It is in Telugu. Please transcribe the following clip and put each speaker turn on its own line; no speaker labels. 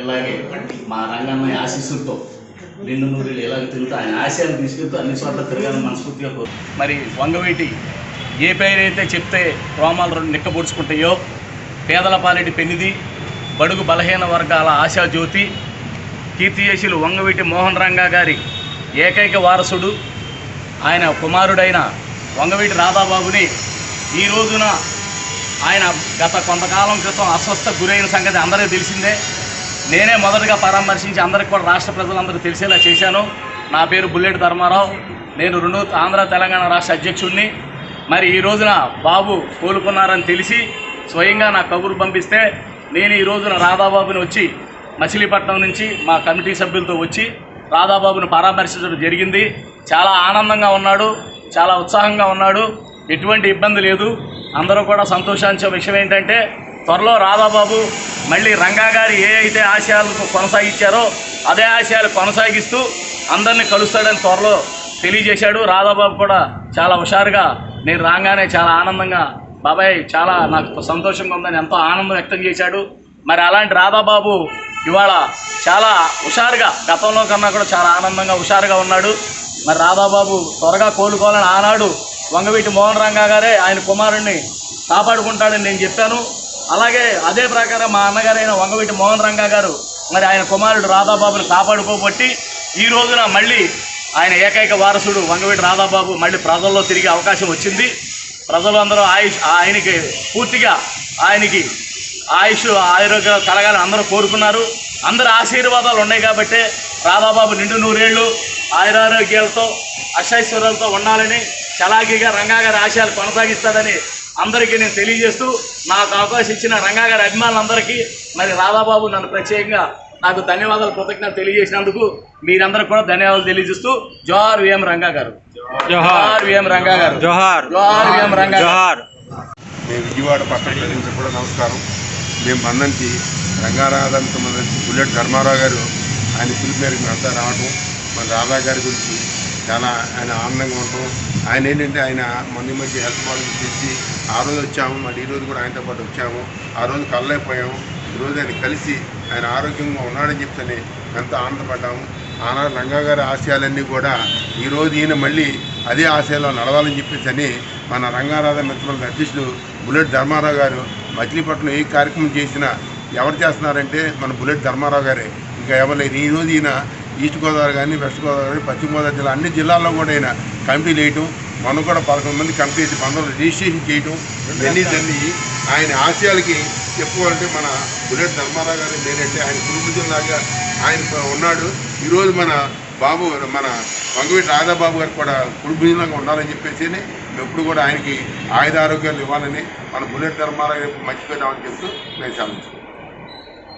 ఇలాగే మా రంగన్న ఆశీస్సులతో నిండు నూరేళ్ళు ఇలాగ తిరుగుతూ ఆయన ఆశయాలు తీసుకెళ్తూ అన్ని చోట్ల తిరగాలని మనస్ఫూర్తిగా కోరు. మరి వంగవీటి ఏ పేరైతే చెప్తే రోమాలు రెండు నిక్కబొడుచుకుంటాయో? పేదల పాలిటి పెనిది బడుగు బలహీన వర్గాల ఆశాజ్యోతి కీర్తిశేషులు వంగవీటి మోహన్ రంగా గారి ఏకైక వారసుడు. ఆయన కుమారుడైన వంగవీటి రాధాబాబుని ఈ రోజున ఆయన గత కొంతకాలం క్రితం అస్వస్థ గురైన సంగతి అందరికీ తెలిసిందే. నేనే మొదటగా పరామర్శించి అందరికి కూడా రాష్ట్ర ప్రజలందరూ తెలిసేలా చేశాను. నా పేరు బుల్లెట్ ధర్మారావు. నేను రెండు ఆంధ్ర తెలంగాణ రాష్ట్ర అధ్యక్షుడిని. మరి ఈ రోజున బాబు కోలుకున్నారని తెలిసి స్వయంగా నా కబురు పంపిస్తే నేను ఈ రోజున రాధాబాబుని వచ్చి మచిలీపట్నం నుంచి మా కమిటీ సభ్యులతో వచ్చి రాధాబాబును పరామర్శించడం జరిగింది. చాలా ఆనందంగా ఉన్నాడు చాలా ఉత్సాహంగా ఉన్నాడు. ఎటువంటి ఇబ్బంది లేదు. అందరూ కూడా సంతోషించే విషయం ఏంటంటే త్వరలో రాధాబాబు మళ్ళీ రంగా గారు ఏ అయితే ఆశయాలకు కొనసాగించారో అదే ఆశయాలు కొనసాగిస్తూ అందరినీ కలుస్తాడని త్వరలో తెలియజేశాడు. రాధాబాబు కూడా చాలా హుషారుగా నేను రాగానే చాలా ఆనందంగా బాబాయ్ చాలా నాకు సంతోషంగా ఉందని ఎంతో ఆనందం వ్యక్తం చేశాడు. మరి అలాంటి రాధాబాబు ఇవాళ చాలా హుషారుగా గతంలో కన్నా కూడా చాలా ఆనందంగా హుషారుగా ఉన్నాడు. మరి రాధాబాబు త్వరగా కోలుకోవాలని ఆనాడు వంగవీటి మోహన్ రంగా గారే ఆయన కుమారుణ్ణి కాపాడుకుంటాడని నేను చెప్పాను. అలాగే అదే ప్రకారం మా అన్నగారైన వంగవీటి మోహన్ రంగా గారు మరి ఆయన కుమారుడు రాధాబాబును కాపాడుకోబట్టి ఈ రోజున మళ్ళీ ఆయన ఏకైక వారసుడు వంగవీటి రాధాబాబు మళ్ళీ ప్రజల్లో తిరిగే అవకాశం వచ్చింది. ప్రజలు అందరూ ఆయుష్ ఆయనకి పూర్తిగా ఆయనకి ఆయుష్ ఆరోగ్యం కలగాలని అందరూ కోరుకున్నారు. అందరి ఆశీర్వాదాలు ఉన్నాయి కాబట్టి రాధాబాబు నిండు నూరేళ్ళు ఆయురారోగ్యాలతో అష్టైశ్వర్యాలతో ఉండాలని చలాకీగా రంగా గారి ఆశయాలు కొనసాగిస్తాడని అందరికీ నేను తెలియజేస్తూ నాకు అవకాశం ఇచ్చిన రంగా గారి అభిమానులందరికీ మరి రాధాబాబు నన్ను ప్రత్యేకంగా నాకు ధన్యవాదాలు కృతజ్ఞత తెలియజేసినందుకు మీరందరూ కూడా ధన్యవాదాలు తెలియజేస్తూ జోహార్ విఎం రంగా గారు. జోహార్ విఎం రంగా గారు.
జోహార్.
జోహార్ విఎం రంగా
జోహార్.
మేము విజయవాడ పట్టణ ప్రజలకు కూడా నమస్కారం. మేము మందంకి రంగారాధనతో మన బుల్లెట్ ధర్మారావు గారు ఆయన పిలుపు మేరకు మేమంతా రావటం మన రాధా గారి గురించి చాలా ఆయన ఆనందంగా ఉండటం ఆయన ఏంటంటే ఆయన మొన్న మధ్య హెల్త్ ప్రాబ్లమ్స్ తెచ్చి ఆ రోజు వచ్చాము మళ్ళీ ఈరోజు కూడా ఆయనతో పాటు వచ్చాము. ఆ రోజు కలలేకపోయాము ఈ రోజు ఆయన కలిసి ఆయన ఆరోగ్యంగా ఉన్నాడని చెప్తేనే ఎంతో ఆనందపడ్డాము. ఆనాడు రంగా గారి ఆశయాలన్నీ కూడా ఈ రోజు ఈయన మళ్ళీ అదే ఆశయాల్లో నడవాలని చెప్పేసి అని మన రంగారాధ మిత్రుల అధ్యక్షుడు బుల్లెట్ ధర్మారావు గారు మచిలీపట్నం ఏ కార్యక్రమం చేసినా ఎవరు చేస్తున్నారంటే మన బుల్లెట్ ధర్మారావు గారే. ఇంకా ఎవరు లేరు. ఈ రోజు ఈయన ఈస్ట్ గోదావరి కానీ వెస్ట్ గోదావరి కానీ పశ్చిమ గోదావరి జిల్లా అన్ని జిల్లాల్లో కూడా ఆయన కమిటీలు వేయటం మనం కూడా పదకొండు మంది కమిటీ వేసి రిజిస్ట్రేషన్ చేయటం. ఇవన్నీ జరిగి ఆయన ఆశయాలకి చెప్పుకోవాలంటే మన బుల్లెట్ ధర్మారావు గారు నేనంటే ఆయన కుటుంబంలాగా ఆయన ఉన్నాడు. ఈరోజు మన బాబు మన వంగవీటి రాధాబాబు గారు కూడా కుటుంబంలాగా ఉండాలని చెప్పేసి ఎప్పుడు కూడా ఆయనకి ఆయుధ ఆరోగ్యాలు ఇవ్వాలని మన బుల్లెట్ ధర్మారావు గారికి మంచి పేరు చెప్తూ నేను చదివించుకుంటాను